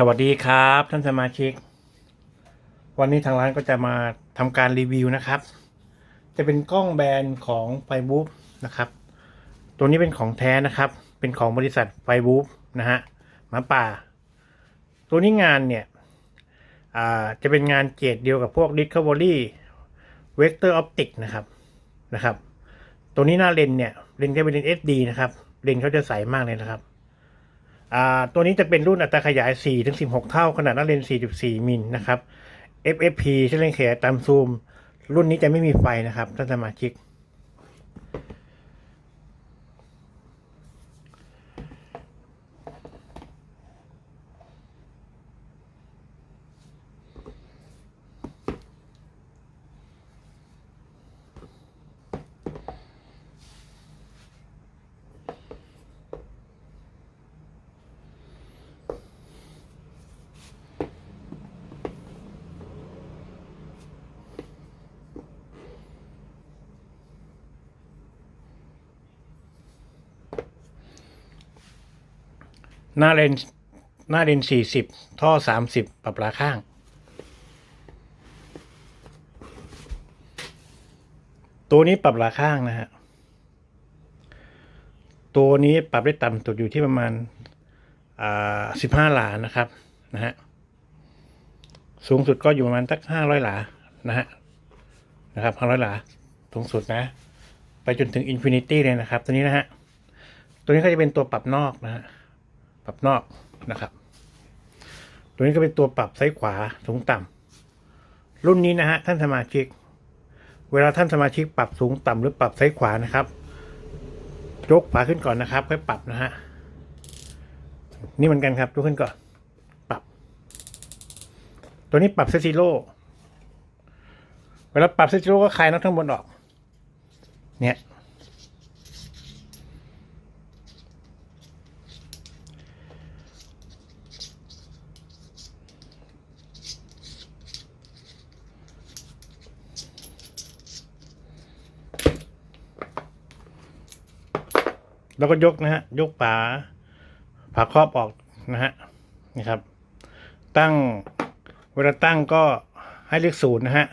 สวัสดีครับ ท่านสมาชิก วันนี้ทางร้านก็จะมาทำการรีวิวนะครับ จะเป็นกล้องแบรนด์ของไฟบูฟนะครับ ตัวนี้เป็นของแท้นะครับ เป็นของบริษัทไฟบูฟนะฮะหมาป่า ตัวนี้งานเนี่ยอ่าจะเป็นงานเกรดเดียวกับพวก Discovery Vector Optic นะครับนะครับ ตัวนี้หน้าเลนเนี่ยเลนจะเป็นเลนส์ SD นะครับเลนเขาจะใสมากเลยนะครับ ตัวนี้จะเป็นรุ่นอัตราขยาย4ถึง16 เท่า ขนาดหน้าเลนส์4.4 มิลนะครับ FFP ใช้เลนส์ขยายตามซูม รุ่นนี้จะไม่มีไฟนะครับท่านสมาชิก หน้าเลนส์หน้าเลนส์40ท่อ30ปรับราข้าง ตัวนี้ปรับราข้างนะฮะตัวนี้ปรับได้ต่ำสุดอยู่ที่ประมาณอ่า15หลานะครับนะฮะสูงสุดก็อยู่ประมาณสัก500หลานะฮะนะครับ500หลาสูงสุดนะ ไปจนถึงอินฟินิตี้เลยนะครับ ตัวนี้นะฮะ ตัวนี้ก็จะเป็นตัวปรับนอกนะฮะ ปรับนอกนะครับ ตัวนี้ก็เป็นตัวปรับซ้ายขวาสูงต่ำรุ่นนี้นะฮะท่านสมาชิก เวลาท่านสมาชิกปรับสูงต่ำหรือปรับซ้ายขวานะครับยกขวาขึ้นก่อนนะครับค่อยปรับนะฮะนี่เหมือนกันครับยกขึ้นก่อน ปรับ ตัวนี้ปรับเซซิโร่เวลาปรับเซซิโร่ก็คลายน็อตข้งบนออก เนี่ย แล้วก็ยกนะฮะ ยกฝาฝาครอบออกนะฮะนี่ครับ ตั้งเวลาตั้งก็ให้เลขศูนย์นะฮะ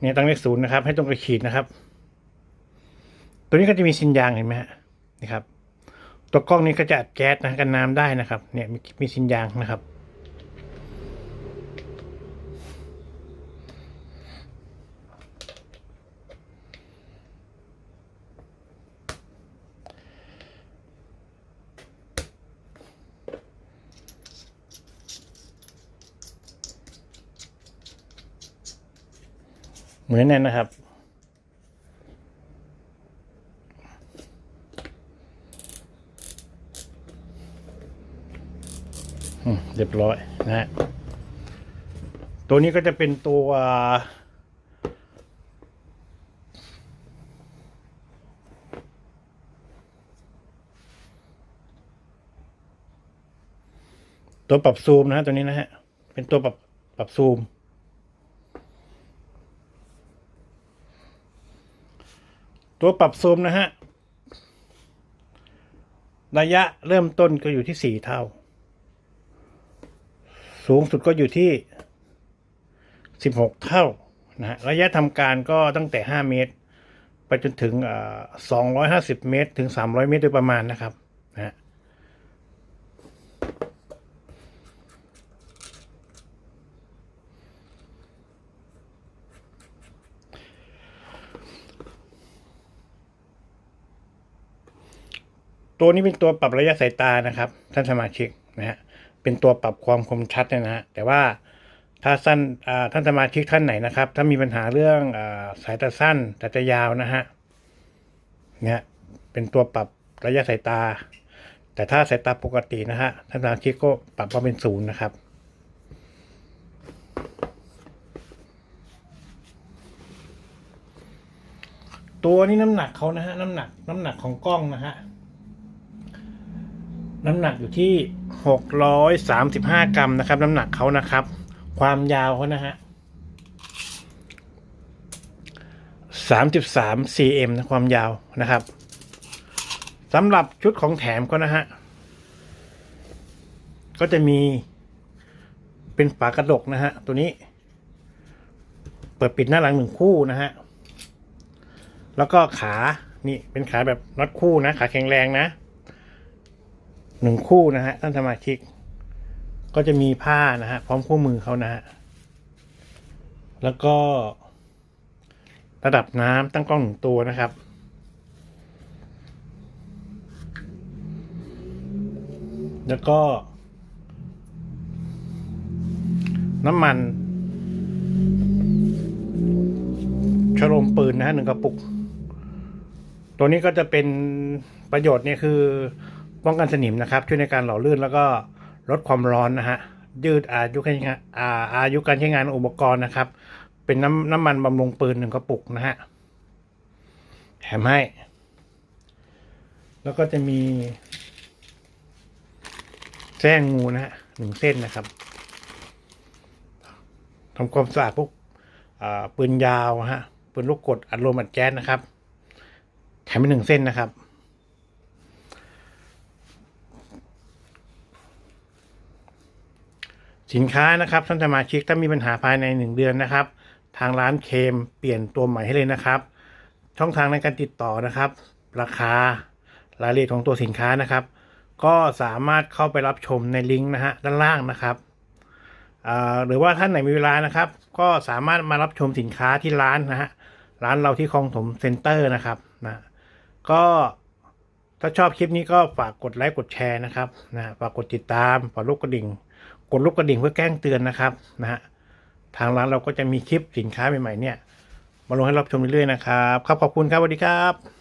เนี่ยตั้งเลขศูนย์นะครับ ให้ตรงกระขีดนะครับ ตัวนี้ก็จะมีซินยางเห็นไหมฮะนี่ครับ ตัวกล้องนี้ก็จะอัดแก๊สนะกันน้ำได้นะครับ เนี่ยมีมีซินยางนะครับ เหมือนแน่นนะครับ เรียบร้อยนะฮะ ตัวนี้ก็จะเป็นตัวตัวปรับซูมนะฮะตัวนี้นะฮะ เป็นตัวปรับปรับซูม ตัวปรับซูมนะฮะ ระยะเริ่มต้นก็อยู่ที่สี่เท่า สูงสุดก็อยู่ที่สิบหกเท่านะฮะระยะทำการก็ตั้งแต่ห้าเมตร ไปจนถึงสองร้อยห้าสิบเมตร ถึงสามร้อยเมตรโดยประมาณนะครับนะฮะ ตัวนี้เป็นตัวปรับระยะสายตานะครับ ท่านสมาชิกนะฮะเป็นตัวปรับความคมชัดเนยนะฮะแต่ว่าถ้าสั้นอ่าท่านสมาชิกท่านไหนนะครับ ถ้ามีปัญหาเรื่องอาสายตาสั้นตาจะยาวนะฮะเนี่ยเป็นตัวปรับระยะสายตา แต่ถ้าสายตาปกตินะฮะท่านสมาชิกก็ปรับมาเป็นศูนย์นะครับตัวนี้น้ำหนักเขานะฮะ น้ำหนักน้ำหนักของกล้องนะฮะ น้ำหนักอยู่ที่หกร้อยสามสิบห้ากรัมนะครับ น้ำหนักเขานะครับ ความยาวเขานะฮะสามจุดสาม cm นะความยาวนะครับสำหรับชุดของแถมเขานะฮะ ก็จะมีเป็นฝากระดกนะฮะ ตัวนี้ เปิดปิดหน้าหลังหนึ่งคู่นะฮะ แล้วก็ขา นี่เป็นขาแบบน็อตคู่นะ ขาแข็งแรงนะ หนึ่งคู่นะฮะท่านสมาชิก ก็จะมีผ้านะฮะพร้อมคู่มือเขานะฮะแล้วก็ ระดับน้ำตั้งกล้องหนึ่งตัวนะครับ แล้วก็ น้ำมันชโลมปืนนะฮะหนึ่งกระปุก ตัวนี้ก็จะเป็นประโยชน์เนี่ยคือ ป้องกันสนิมนะครับช่วยในการหล่อลื่นแล้วก็ลดความร้อนนะฮะยืดอายุการใช้งานอายุการใช้งานอุปกรณ์นะครับ เป็นน้ำน้ำมันบำรุงปืนหนึ่งกระปุกนะฮะแถมให้ แล้วก็จะมีแส้งูนะฮะหนึ่งเส้นนะครับทำความสะอาดพวกปืนยาวฮะปืนลูกกดอัดลมอัดแก๊สนะครับ แถมไปหนึ่งเส้นนะครับ สินค้านะครับท่านสมาชิกถ้ามีปัญหาภายในหนึ่งเดือนนะครับ ทางร้านเคมเปลี่ยนตัวใหม่ให้เลยนะครับ ช่องทางในการติดต่อนะครับ ราคารายละเอียดของตัวสินค้านะครับ ก็สามารถเข้าไปรับชมในลิงก์นะฮะด้านล่างนะครับหรือว่าท่านไหนมีเวลานะครับ ก็สามารถมารับชมสินค้าที่ร้านนะฮะร้านเราที่คลองถมเซ็นเตอร์นะครับนะก็ถ้าชอบคลิปนี้ก็ฝากกดไลค์กดแชร์นะครับนะฝากกดติดตามฝากลูกกระดิ่ง กดลูกกระดิ่งเพื่อแจ้งเตือนนะครับนะฮะทางร้านเราก็จะมีคลิปสินค้าใหม่ๆเนี่ย มาลงให้รับชมเรื่อยๆนะครับ ครับขอบคุณครับสวัสดีครับ